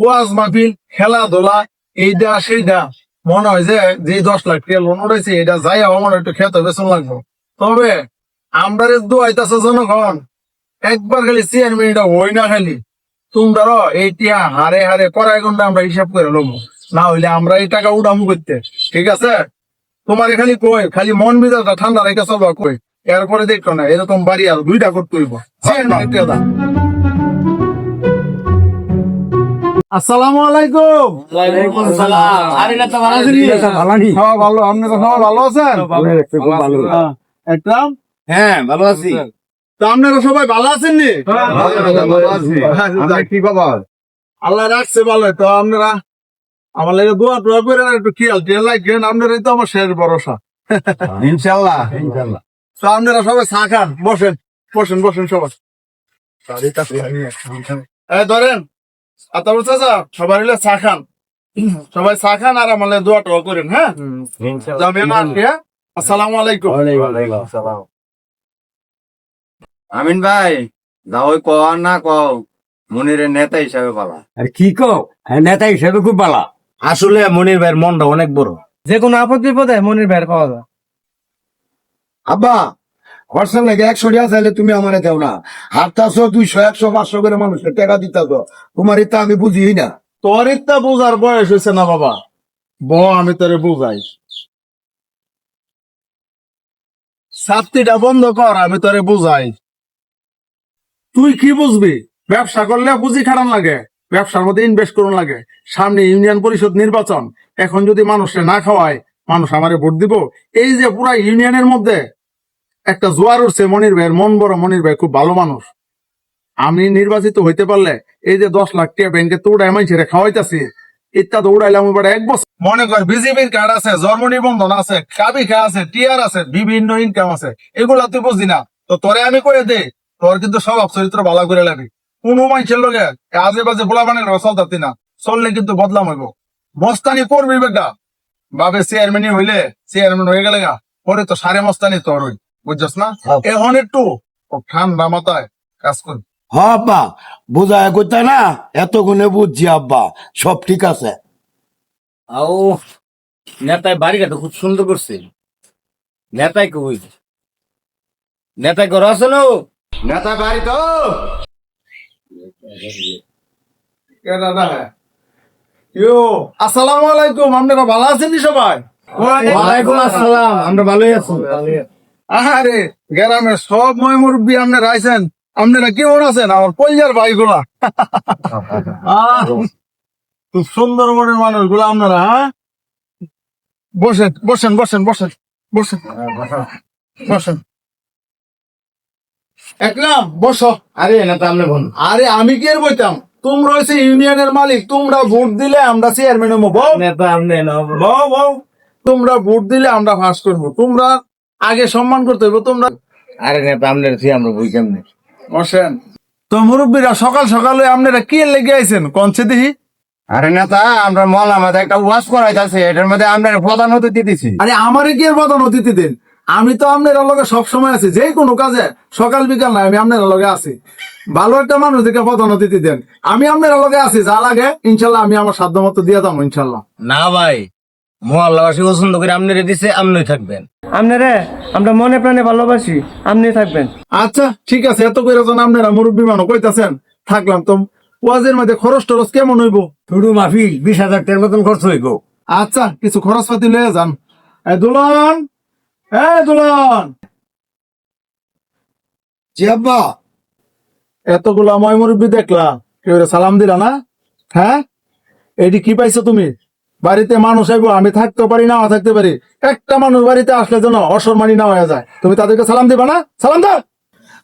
ওয়াজ মাহফিল খেলাধুলা এইটা সেইটা মনে হয় যে যে দশ লাখ টাকা লোন উঠেছে এটা যাই আমার একটু খেতে বেতন লাগবো। তবে আমরা দোয়াইতেছে জনগণ একবার খালি চেয়ারম্যানটা হই না খালি তোমরা এইটা হারে হারে কড়াই ঘণ্টা আমরা হিসাব করে লমু না হইলে আমরা এই টাকা উঠামু করতে ঠিক আছে? তোমার খালি কই খালি মন মেজাজটা ঠান্ডা রেখে চলবা কই এরপরে দেখো না এরকম বাড়ি আর দুইটা করতে হইব। চেয়ারম্যান আসসালামু আলাইকুম। আরে না তো ভালো আছেন? হ্যাঁ ভালো আপনারা সবাই ভালো আছেন হ্যাঁ, একটা হ্যাঁ ভালো আছি। তো আপনারা সবাই ভালো আছেন নি কি খবর? আল্লাহ রাখছে ভালো। তো আপনারা আমার লাগে দোয়া টোয়া করে একটু খেয়াল টেয়াল আপনারাই তো আমার শেষ ভরসা। ইনশাল্লাহ। ইনশাল্লাহ। তো আপনারা সবাই চা খান। বসেন বসেন বসেন সবাই। ধরেন আর তারপর চাচা সবাই মিলে চা খান। সবাই চা খান আর আমার দোয়া টোয়া করেন হ্যাঁ? হ্যাঁ? আসসালামু আলাইকুম। আমিন ভাই যাও ক আর না কও মনিরের নেতা হিসাবে পালা। আর কি কও? হ্যাঁ, নেতা হিসেবে খুব ভালো আসলে মনির ভাইয়ের মনটা অনেক বড়। যে কোনো আপদ বিপদে মনির ভাইয়ের পাওয়া যায়। আব্বা হোয়াটসঅ্যাপ লাগে একশো টাকা চাইলে তুমি আমার দেও না? হাতটাছো দুইশো, একশো, পাঁচশো করে মানুষের টাকা দিতে তো তোমার এটা আমি বুঝি না। তোর ইত্যা বোঝার বয়স হয়েছে না বাবা? ব, আমি তোরে বুঝাই। সাতটিটা বন্ধ কর, আমি তোরে বুঝাই। তুই কি বুঝবি? ব্যবসা করলে বুঝি খারাপ লাগে, ব্যবসার মধ্যে ইনভেস্ট করুন লাগে। সামনে ইউনিয়ন পরিষদ নির্বাচন, এখন যদি মানুষে না খাওয়ায়, মানুষ আমারে ভোট দিব। এই যে পুরা ইউনিয়নের মধ্যে একটা জোয়ার উঠছে মনির ভাইয়ের মন বড় মনির ভাই, খুব ভালো মানুষ। আমি নির্বাচিত হইতে পারলে এই যে দশ লাখ টাকা ব্যাংকে তো উড়াই মাইছে খাওয়াইতাছি। ইত্যাদি উড়াইলাম এবার এক বছর। মনে কর বিজেপির কার্ড আছে, জন্ম নিবন্ধন আছে, কাবি খা আছে টিআর আছে, বিভিন্ন ইনকাম আছে। এগুলা তুই বুঝি না? তো তোরে আমি করে দে তোর কিন্তু স্বভাব চরিত্র ভালো করে লাগি কোনো মানুষের লোকে আজে বাজে বলা বানের চলতাতি না। চললে কিন্তু বদলাম হইব। মস্তানি করবি বেটা। বাবে চেয়ারম্যানই হইলে চেয়ারম্যান হয়ে গেলে গা, পরে তো সারে মস্তানি তোর হই। বুঝছস না? হ্যাঁ। এখন একটু ঠান্ডা মাথায় কাজ করবি হ আব্বা। বোঝায় করতে না? এত গুণে বুঝছি আব্বা। সব ঠিক আছে। আও নেতায় বাড়িটা তো খুব সুন্দর করছে। নেতাই কই নেতাই ঘর আছে না নেতা বাড়ি তো। ইয়ো আসসালামু আলাইকুম। আপনারা ভালো আছেন সবাই? ওয়ালাইকুম আসসালাম। আমরা ভালোই আছি। আরে গ্রামের সব মই মুরব্বী আপনারা আইছেন আপনারা কেমন আছেন? আমার পরিবার ভাইগুলা। খুব সুন্দর মনের মানুষগুলা আপনারা হ্যাঁ? বসেন বসেন বসেন বসেন বসেন। বসেন। একরাম বসো। আরে নেতা আপনি বল আরে আমি কি আর বইতাম তোমরা হচ্ছে ইউনিয়নের মালিক তোমরা ভোট দিলে আমরা চেয়ারম্যান হব নেতা আপনি না বউ বউ তোমরা ভোট দিলে আমরা ফাঁস করব। তোমরা আগে সম্মান করতে হবে তোমরা আরে নেতা আপনি আমরা বই কেমনে? বসেন। তো মুরব্বীরা সকাল সকালে আপনারা কি লেগে আইছেন? কনছে দেখি? আরে নেতা আমরা মল আমাদের একটা ওয়াশ করাইতাছে এটার মধ্যে আমরা প্রধান হতে দিতেছি আরে আমারে কি আর প্রধান অতিথি দেন? আমি তো আপনার লগে সব সময় আছি যে কোনো কাজে সকাল বিকাল না আমি আপনার লগে আছি। ভালো একটা মানুষ দেখে প্রধান অতিথি দেন। আমি আপনার লগে আছি যা লাগে ইনশাল্লাহ আমি আমার সাধ্য মতো দিয়ে দাম ইনশাল্লাহ। না ভাই মহল্লাবাসী পছন্দ করে আপনি দিছে আপনি থাকবেন। আপনারে আমরা মনে প্রাণে ভালোবাসি আপনি থাকবেন। আচ্ছা ঠিক আছে এত করে যখন আপনারা মুরব্বী মানুষ কইতাছেন থাকলাম তো। ওয়াজের মধ্যে খরচ টরচ কেমন হইব? শুধু মাফি বিশ হাজার টাকার মতন খরচ হইব। আচ্ছা কিছু খরচ পাতি লয়ে যান। এ দুলন এ দুলন জি আব্বা এতগুলা ময় মুরব্বী দেখলা কেউ সালাম দিলা না? হ্যাঁ? এটি কি পাইছো তুমি? বাড়িতে মানুষ আইবো আমি থাকতে পারি না থাকতে পারি। একটা মানুষ বাড়িতে আসলে যেন অসম্মানী না হয়ে যায়। তুমি তাদেরকে সালাম দিবা না? সালাম দাও।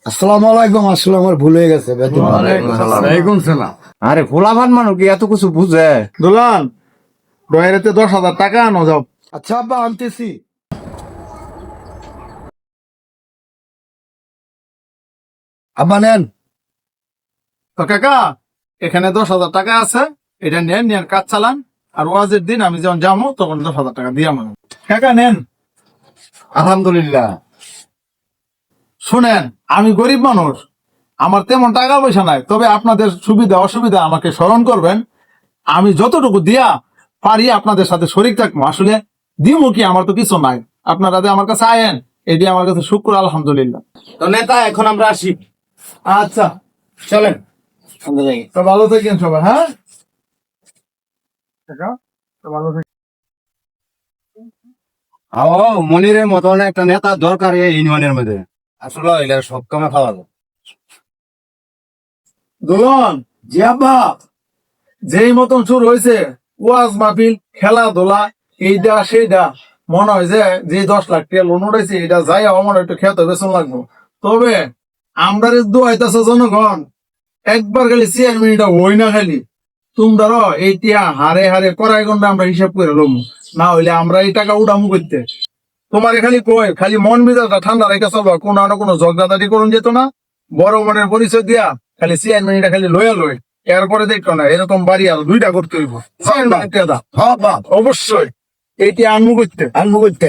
আসসালামু আলাইকুম আসলে আমার ভুল হয়ে গেছে বেতন। ওয়ালাইকুম সালাম। আরে ভোলাভান মানুষ কি এত কিছু বুঝে? দুলান ডয়ারিতে দশ হাজার টাকা আনো যাও। আচ্ছা আব্বা আনতেছি। আব্বা নেন। তো কাকা এখানে দশ হাজার টাকা আছে এটা নেন নেন কাজ চালান। আর ওয়াজের দিন আমি যখন যাব তখন দশ হাজার টাকা দিয়ে আমার কাকা নেন। আলহামদুলিল্লাহ। শুনেন আমি গরিব মানুষ। আমার তেমন টাকা পয়সা নাই তবে আপনাদের সুবিধা অসুবিধা আমাকে স্মরণ করবেন। আমি যতটুকু দিয়া পারি আপনাদের সাথে শরিক থাকব। আসলে দিমু কি আমার তো কিছু নাই। আপনারা আমার কাছে আয়েন এটি আমার কাছে শুক্র আলহামদুলিল্লাহ। তো নেতা এখন আমরা আসি। আচ্ছা চলেন। তো ভালো থাকেন সবাই হ্যাঁ? টাকা, তো ভালো থাকেন। ও মনিরের মতন একটা নেতা দরকার ইউনিয়নের মধ্যে আসলে এগুলা সব কামে খাওয়া। দুলন জি আব্বা যেই মতন শুরু হয়েছে ওয়াজ মাহফিল খেলাধুলা এইটা সেইটা মনে হয় যে যে দশ লাখ টাকা লোন উঠেছে এটা যাই আমার একটু খেতে বেতন লাগবো তবে আমরা দোয়াইতেছে জনগণ একবার খালি চেয়ারম্যানটা হই না খালি তোমরা এইটা হারে হারে করাই গন্ডা আমরা হিসাব করে লমু। না হইলে আমরা এই টাকা উঠামু করতে তোমার খালি কয় খালি মন মেজাজটা ঠান্ডা রেখে চলবা কোনো না কোনো ঝগড়াঝাটি করুন যেত না। বড় মনের পরিচয় দিয়া খালি চেয়ারম্যানটা খালি লয়া লয় এরপরে দেখো না এরকম বাড়ি আর দুইটা করতে হইব। হ্যাঁ আব্বা অবশ্যই। এইটি আনমু করতে আনব করতে